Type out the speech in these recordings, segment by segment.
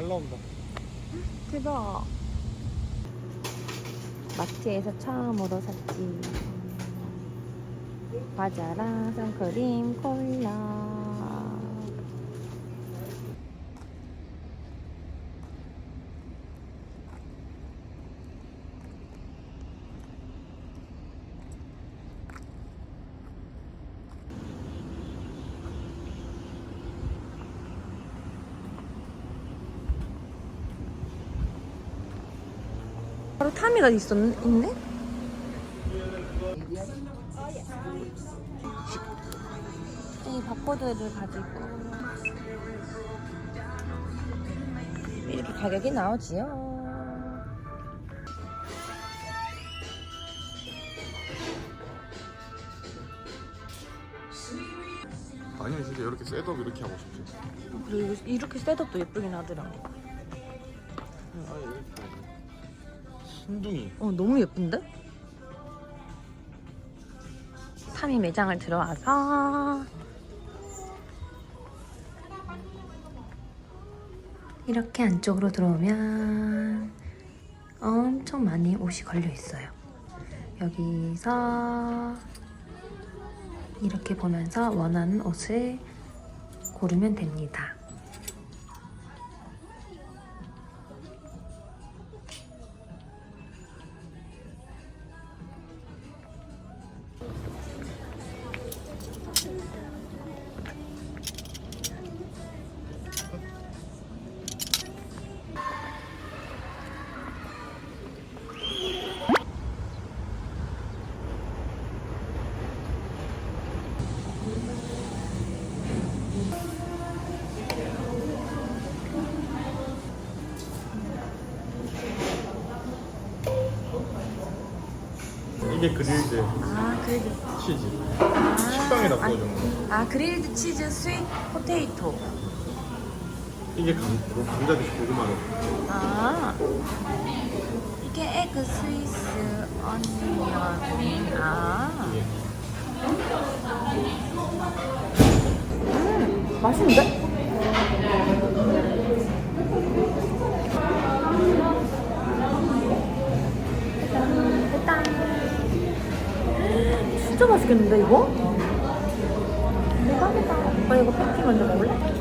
잘 나온다. 대박. 마트에서 처음으로 샀지. 과자랑 선크림, 콜라. 바로 타미가 있었, 있네? 이 바코드를 가지고 이렇게 가격이 나오지요. 아니 진짜 이렇게 셋업 이렇게 하고 싶지. 그리고 이렇게 셋업도 예쁘긴 하더라. 아 순둥이. 어, 너무 예쁜데? 타미 매장을 들어와서 이렇게 안쪽으로 들어오면 엄청 많이 옷이 걸려 있어요. 여기서 이렇게 보면서 원하는 옷을 고르면 됩니다. 이게 그릴드 아, 그래도 치즈. 식빵에다 구워주는 거. 아 그릴드 치즈 스윗 포테이토 이게 감, 뭐 감자듯이 고구마로. 아 이게 에그 스위스 어니언 아 이게. 음, 맛있는데? 진짜 맛있겠는데 이거? 대박이다 오빠 이거 패티 먼저 먹을래?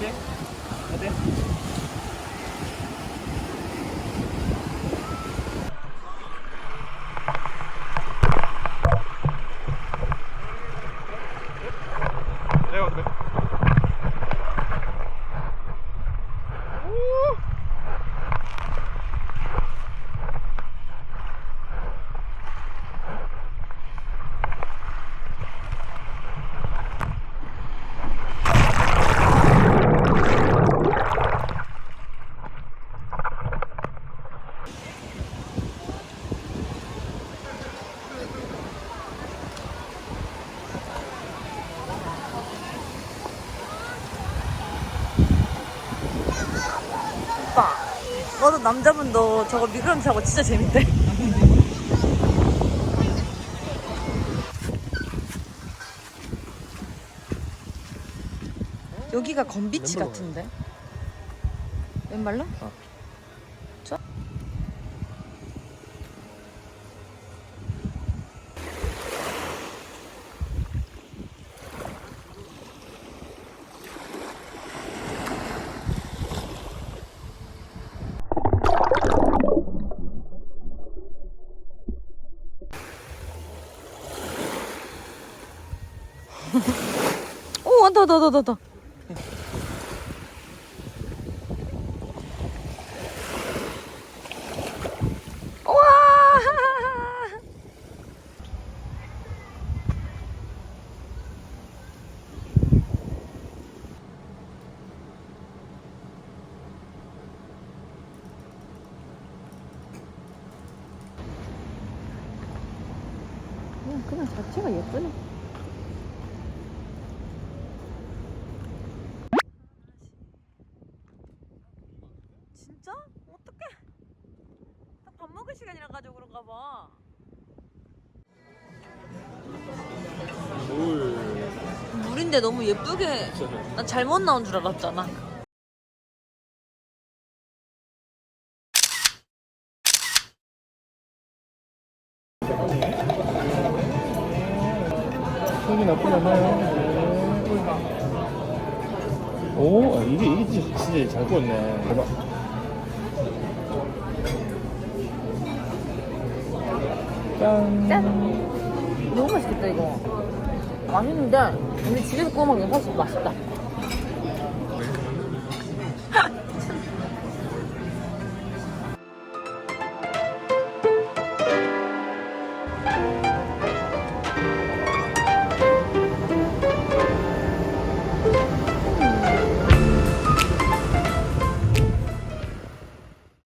어때? 너도 남자분도 저거 미끄럼 타고 진짜 재밌대 여기가 건비치 같은데 왼발로? 어. 오 어, 왔다 왔다 왔다 왔다 음, 그냥 자체가 예쁘네. 그런가 봐. 물. 물인데 너무 예쁘게. 난 잘못 나온 줄 알았잖아. 손이 나쁘지 않아요. 오, 아, 이게, 이게 진짜, 진짜 잘 구웠네. 대박. 짠. 짠! 너무 맛있겠다, 이거. 맛있는데, 우리 집에서 구워 먹는 게 훨씬 맛있다.